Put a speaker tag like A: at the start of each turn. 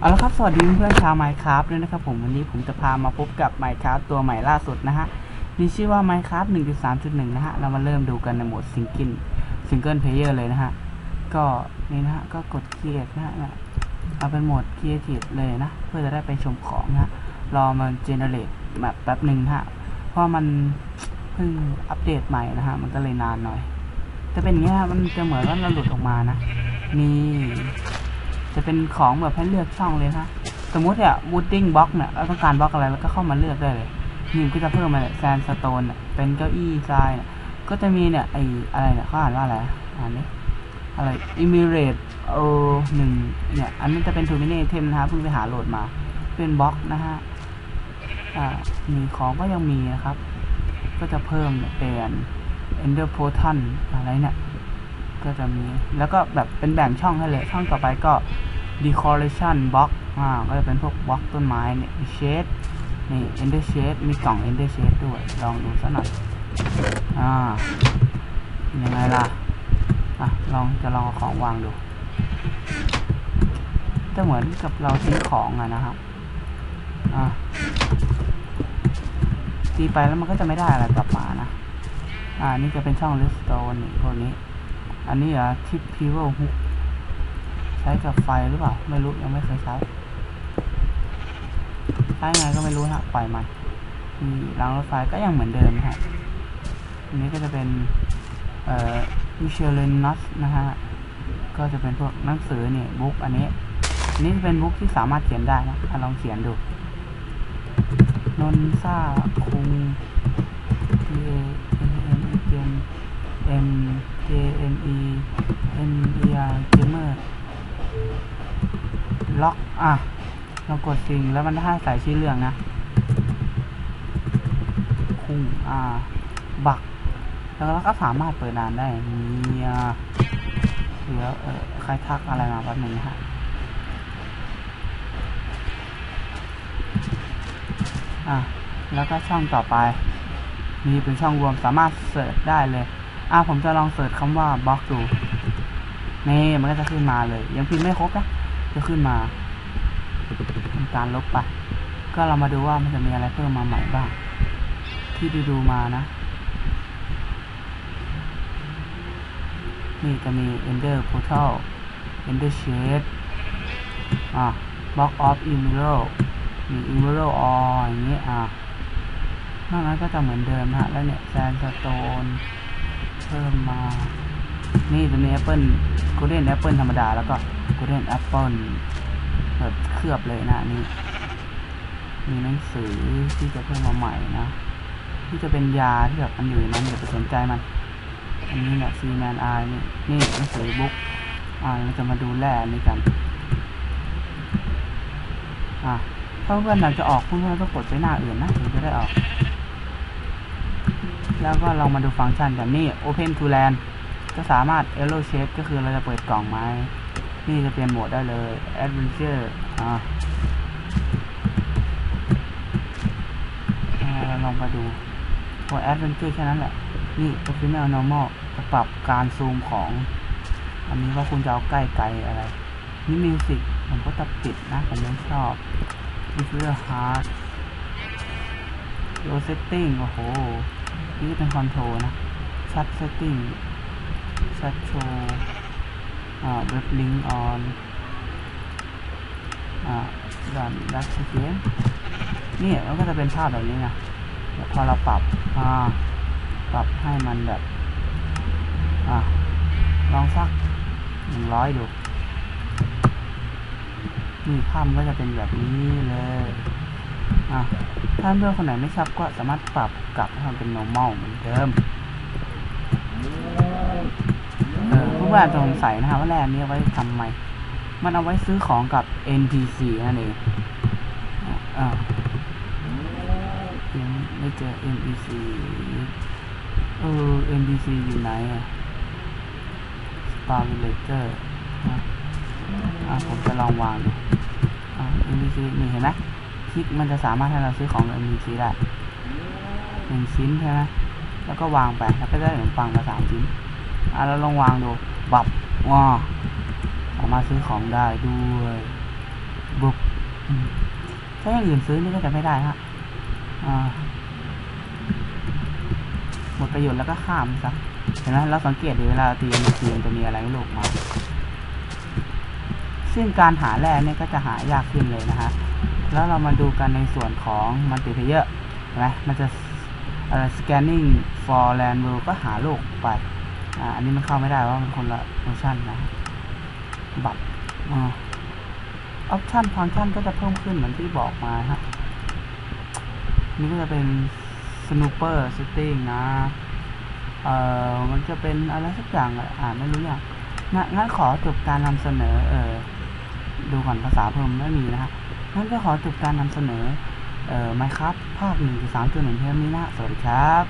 A: เอาละครับสวัสดีเพื่อนชาว Minecraft ด้วยนะครับผมวันนี้ผมจะพามาพบกับ Minecraft ตัวใหม่ล่าสุดนะฮะมีชื่อว่า Minecraft 1.3.1 นะฮะ เรามาเริ่มดูกันในโหมดซิงเกิลซิงเกิลเพลเยอร์เลยนะฮะ ก็นี่นะฮะ ก็กด create นะฮะเอาเป็นโหมด creative เลยนะ เพื่อจะได้ไปชมของนะฮะรอมัน generate แบบแป๊บหนึ่งนะฮะ เพราะมันเพิ่งอัปเดตใหม่นะฮะ มันก็เลยนานหน่อยจะเป็นอย่างเงี้ยฮะมันจะเหมือนว่าเราหลุดออกมานะนี่ จะเป็นของแบบให้เลือกช่องเลยนะสมมุติเนี่ย wooding box เนี่ยเราต้องการบล็อกอะไรแล้วก็เข้ามาเลือกได้เลยนี่มก็จะเพิ่มมาแซนสโตนเป็นเก้าอี้ทรายเนี่ยก็จะมีเนี่ยไออะไรเนี่ยเขาอ่านว่าอะไรอ่านนี้อะไร immediate เออหนึ่งเนี่ยอันนี้จะเป็น t u r m i n a t e m นะฮะเพิ่งไปหาโหลดมาเป็นบล็อกนะฮะอ่ามีของก็ยังมีนะครับ ก็จะเพิ่มเนี่ยเป็น ender portal อะไรเนี่ยก็จะมีแล้วก็แบบเป็นแบ่งช่องให้เลยช่องต่อไปก็ decoration box อ่าก็จะเป็นพวกบล็อกต้นไม้เนี่ย shade นี่ ender shade มีกล่อง ender shade ด้วย ลองดูสักหน่อย อ่า ยังไงล่ะ อะ ลองจะลองเอาของวางดู จะเหมือนกับเราทิ้งของอะนะครับ อ่าตีไปแล้วมันก็จะไม่ได้อะไรกลับมานะ อ่า นี่จะเป็นช่อง redstone นี่พวกนี้ อันนี้อะทิปพิวฮุก ใช้กับไฟหรือเปล่า ไม่รู้ยังไม่เคยใช้ ใช้ไงก็ไม่รู้นะปล่อยมันมีรางรถไฟก็ยังเหมือนเดิมนะฮะอันนี้ก็จะเป็น เอ่อวิเชลเลนนัสนะฮะ ก็จะเป็นพวกหนังสือเนี่ยบุ๊กอันนี้อันนี้เป็นบุ๊กที่สามารถเขียนได้นะอะลองเขียนดูนนซ่าคุง T A N N E G M M J M E N E R Gamer ล็อกอะเรากดสิ่งแล้วมันให้ใส่ชื่อเรื่องนะคุงอ่า บัก แล้วเราก็สามารถเปิดนานได้เนี่ยเดี๋ยวเออใครทักอะไรมาแป๊บนึงนะฮะอะแล้วก็ช่องต่อไปนี่เป็นช่องรวมสามารถเสิร์ชได้เลยอะผมจะลองเสิร์ชคำว่าบล็อกดูนี่มันก็จะขึ้นมาเลย ยังพิมพ์ไม่ครบนะ จะขึ้นมาทำการลบไป ก็เรามาดูว่ามันจะมีอะไรเพิ่มมาใหม่บ้าง ที่ดูดูมานะ นี่จะมี Ender Portal Ender Shade อะ Block of Emerald มี Emerald Ore อย่างนี้อะนอกนั้นก็จะเหมือนเดิมฮะ แล้วเนี่ยแซนสโตนเพิ่มมา นี่จะมีแอปเปิล กลเด้นแอปเปิลธรรมดา แล้วก็กลเด้นแอปเปิลแบบเคลือบเลยนะนี่มีหนังสือที่จะเพิ่มมาใหม่นะที่จะเป็นยาที่แบบมันอยู่ในนั้นอย่าไปสนใจมันอันนี้เนี่ยซีแมนไอนี่นี่หนังสือบุ๊กอ่าเราจะมาดูแร่อันนี้กันอะถ้าเพื่อนอยากจะออกเพื่อนๆต้องกดไปหน้าอื่นนะถึงจะได้ออก แล้วก็ลองมาดูฟังก์ชันกันนี่ Open to Land ก็สามารถ Arrow Shape ก็คือเราจะเปิดกล่องไม้นี่จะเปลี่ยนโหมดได้เลย Adventure อ่าอ่าเราลองมาดูตัว Adventure แค่นั้นแหละ นี่ Optional Normal จะปรับการซูมของ อันนี้ว่าคุณจะเอาใกล้ไกลอะไร นี่ Music ผมก็จะปิดนะ ผมไม่ชอบ Visual Hard Low Setting โอ้โห นี่เป็นคอนโทรลนะ ชัด Setting ชัดโชว์อ่า Web Link on อ่าดันดักเสียนี่มันก็จะเป็นภาพแบบนี้นะพอเราปรับอ่าปรับให้มันแบบอ่าลองสักหนึ่งร้อยดูนี่ภาพมันก็จะเป็นแบบนี้เลยอะถ้าเพื่อนคนไหนไม่ชอบก็สามารถปรับกลับให้มันเป็น normal เหมือนเดิม เออผู้ว่าจจะสงสัยนะฮะว่าแร่นี้ไว้ทำไม มันเอาไว้ซื้อของกับ NPC นั่นเองอ่ายังไม่เจอ NPC เออ NPC อยู่ไหนอะ Star Villager อะอะผมจะลองวางดูอะ NPC นี่เห็นไหมคลิกมันจะสามารถให้เราซื้อของกับ NPC ได้หนึ่งชิ้นใช่ไหมแล้วก็วางไปแล้วก็ได้ขนมปังมาสามชิ้นอะเราลองวางดู บับว้าสามารถซื้อของได้ด้วยบุบอืมถ้าอย่างอื่นซื้อนี่ก็จะไม่ได้ฮะหมดประโยชน์แล้วก็ข้ามซะเห็นไหมเราสังเกตดีเวลาตีมันทีมันจะมีอะไรไม่รู้ออกมาซึ่งการหาแร่เนี่ยก็จะหายากขึ้นเลยนะฮะ แล้วเรามาดูกันในส่วนของมัลติเพเยอร์นไหมมันจะอะไร scanning for land world ก็หาโลกไป อ่าอันนี้มันเข้าไม่ได้เพรามันคนละเวอร์ชันนะ บัตรออปชันฟังก์ชันก็จะเพิ่มขึ้นเหมือนที่บอกมาฮะนี่ก็จะเป็น snooper setting นะ เอ่อ มันจะเป็นอะไรสักอย่างอะอ่านไม่รู้อย่างงั้นงั้นขอจบการนำเสนอ เออดูก่อนภาษาเพิ่มไม่มีนะฮะงั้นก็ขอจบการนำเสนอ เอ่อ Minecraft ภาค1.3.1เพียงเทมนี้นะ สวัสดีครับ